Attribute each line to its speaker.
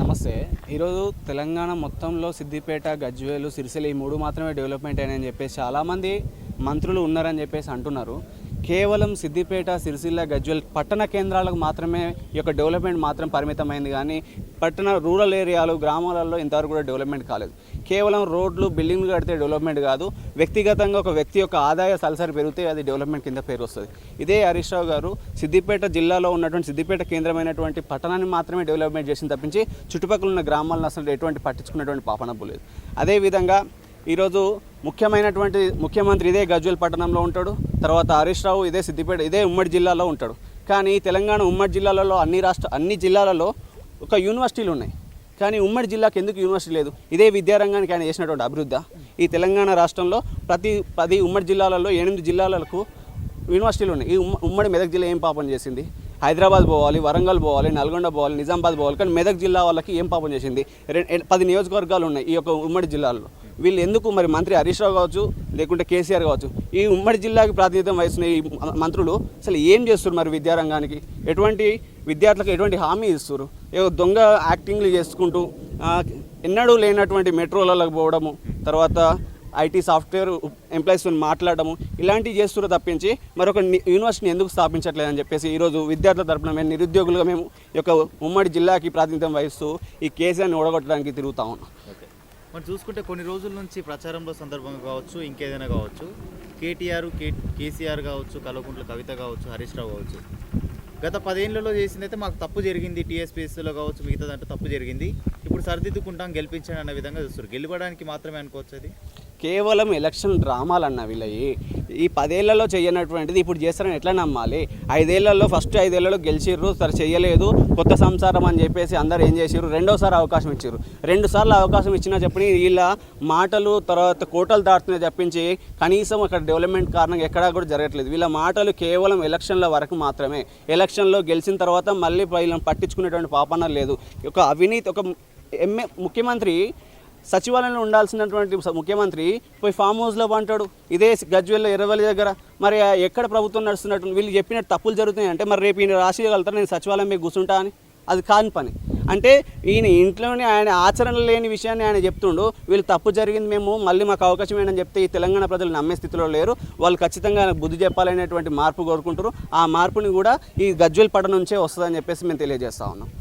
Speaker 1: నమస్తే. ఈరోజు తెలంగాణ మొత్తంలో సిద్దిపేట గజ్వేలు సిరిసిల్ల ఈ మూడు మాత్రమే డెవలప్మెంట్ అయినాయని చెప్పేసి చాలామంది మంత్రులు ఉన్నారని చెప్పేసి అంటున్నారు. కేవలం సిద్దిపేట సిరిసిల్ల గజ్వల్ పట్టణ కేంద్రాలకు మాత్రమే ఈ యొక్క డెవలప్మెంట్ మాత్రం పరిమితమైంది కానీ పట్టణ రూరల్ ఏరియాలు గ్రామాలలో ఇంతవరకు కూడా డెవలప్మెంట్ కాలేదు. కేవలం రోడ్లు బిల్డింగ్లు కడితే డెవలప్మెంట్ కాదు. వ్యక్తిగతంగా ఒక వ్యక్తి యొక్క ఆదాయ సలసరి పెరిగితే అది డెవలప్మెంట్ కింద పేరు వస్తుంది. ఇదే హరీష్ రావు గారు సిద్దిపేట జిల్లాలో ఉన్నటువంటి సిద్దిపేట కేంద్రమైనటువంటి పట్టణాన్ని మాత్రమే డెవలప్మెంట్ చేసింది తప్పించి చుట్టుపక్కల ఉన్న గ్రామాలను అసలు ఎటువంటి పట్టించుకున్నటువంటి పాపనప్పు లేదు అదేవిధంగా ఈరోజు ముఖ్యమైనటువంటి ముఖ్యమంత్రి ఇదే గజ్వల్ పట్టణంలో ఉంటాడు. తర్వాత హరీష్ రావు ఇదే సిద్దిపేట ఇదే ఉమ్మడి జిల్లాలో ఉంటాడు. కానీ తెలంగాణ ఉమ్మడి జిల్లాలలో అన్ని రాష్ట్ర అన్ని జిల్లాలలో ఒక యూనివర్సిటీలు ఉన్నాయి. కానీ ఉమ్మడి జిల్లాకి ఎందుకు యూనివర్సిటీ లేదు? ఇదే విద్యారంగానికి ఆయన చేసినటువంటి అభివృద్ధి. ఈ తెలంగాణ రాష్ట్రంలో ప్రతి పది ఉమ్మడి జిల్లాలలో ఎనిమిది జిల్లాలకు యూనివర్సిటీలు ఉన్నాయి. ఈ ఉమ్మ ఉమ్మడి మెదక్ జిల్లా ఏం పాపం చేసింది? హైదరాబాద్ పోవాలి వరంగల్ పోవాలి నల్గొండ పోవాలి నిజామాబాద్ పోవాలి కానీ మెదక్ జిల్లా వాళ్ళకి ఏం పాపం చేసింది? పది నియోజకవర్గాలు ఉన్నాయి ఈ యొక్క ఉమ్మడి జిల్లాలో వీళ్ళు ఎందుకు మరి మంత్రి హరీష్ రావు కావచ్చు లేకుంటే కేసీఆర్ కావచ్చు ఈ ఉమ్మడి జిల్లాకి ప్రాతినిధ్యం వహిస్తున్న ఈ మ- మంత్రులు అసలు ఏం చేస్తారు మరి విద్యారంగానికి? ఎటువంటి విద్యార్థులకు ఎటువంటి హామీ ఇస్తారు ఏదో దొంగ యాక్టింగ్లు చేసుకుంటూ ఎన్నడూ లేనటువంటి మెట్రోలకు పోవడము తర్వాత ఐటీ సాఫ్ట్వేర్ ఎంప్లాయీస్తో మాట్లాడము ఇలాంటివి చేస్తున్న తప్పించి మరొక ని- యూనివర్సిటీని ఎందుకు స్థాపించట్లేదని చెప్పేసి ఈరోజు విద్యార్థుల తరపున మేము నిరుద్యోగులుగా మేము ఈ యొక్క ఉమ్మడి జిల్లాకి ప్రాతినిధ్యం వహిస్తూ ఈ కేసీఆర్ని ఓడగొట్టడానికి తిరుగుతా ఉన్నాం.
Speaker 2: మనం మరి చూసుకుంటే కొన్ని రోజుల నుంచి ప్రచారంలో సందర్భంగా కావచ్చు ఇంకేదైనా కావచ్చు. కేటీఆర్ కే కేసీఆర్ కావచ్చు కల్వకుంట్ల కవిత కావచ్చు హరీష్ రావు కావచ్చు. గత పదేళ్ళలో చేసిందైతే మాకు తప్పు జరిగింది టీఎస్పీఎస్సీలో కావచ్చు మిగతా దాంట్లో తప్పు జరిగింది. ఇప్పుడు సరిదిద్దుకుంటాం గెలిపించండి అన్న విధంగా చూస్తారు గెలవడానికి మాత్రమే అనుకోవచ్చు అది
Speaker 1: కేవలం ఎలక్షన్ డ్రామాలు అన్న వీళ్ళవి ఈ పదేళ్ళలో చేయనటువంటిది ఇప్పుడు చేస్తారని ఎట్లా నమ్మాలి? ఐదేళ్ళలో ఫస్ట్ ఐదేళ్ళలో గెలిచిర్రు సరే చేయలేదు కొత్త సంసారం అని చెప్పేసి అందరు ఏం చేసిర్రు? రెండోసారి అవకాశం ఇచ్చారు రెండు సార్లు అవకాశం ఇచ్చినా చెప్పని వీళ్ళ మాటలు తర్వాత కోటలు దాటుతున్నాయి తప్పించి కనీసం అక్కడ డెవలప్మెంట్ కారణంగా ఎక్కడా కూడా జరగట్లేదు. వీళ్ళ మాటలు కేవలం ఎలక్షన్ల వరకు మాత్రమే. ఎలక్షన్లో గెలిచిన తర్వాత మళ్ళీ వీళ్ళని పట్టించుకునేటువంటి పాపన లేదు. ఒక అవినీతి ఒక ఎంఏ ముఖ్యమంత్రి సచివాలయంలో ఉండాల్సినటువంటి ముఖ్యమంత్రి పోయి ఫామ్ హౌస్లో పంటాడు. ఇదే గజ్వేల్లో ఎర్రవల్లి దగ్గర. మరి ఎక్కడ ప్రభుత్వం నడుస్తున్నట్టు వీళ్ళు చెప్పినట్టు తప్పులు జరుగుతున్నాయి అంటే మరి రేపు ఈయన రాసిగలుగుతారు నేను సచివాలయం మీకు కూర్చుంటా అని. అది కాని పని. అంటే ఈయన ఇంట్లోనే ఆయన ఆచరణ లేని విషయాన్ని ఆయన చెప్తుండు. వీళ్ళు తప్పు జరిగింది మేము మళ్ళీ మాకు అవకాశం ఏంటని చెప్తే ఈ తెలంగాణ ప్రజలు నమ్మే స్థితిలో లేరు. వాళ్ళు ఖచ్చితంగా బుద్ధి చెప్పాలనేటువంటి మార్పు కోరుకుంటారు ఆ మార్పుని కూడా ఈ గజ్వేల్ పడ నుంచే వస్తుందని చెప్పేసి మేము తెలియజేస్తా ఉన్నాం.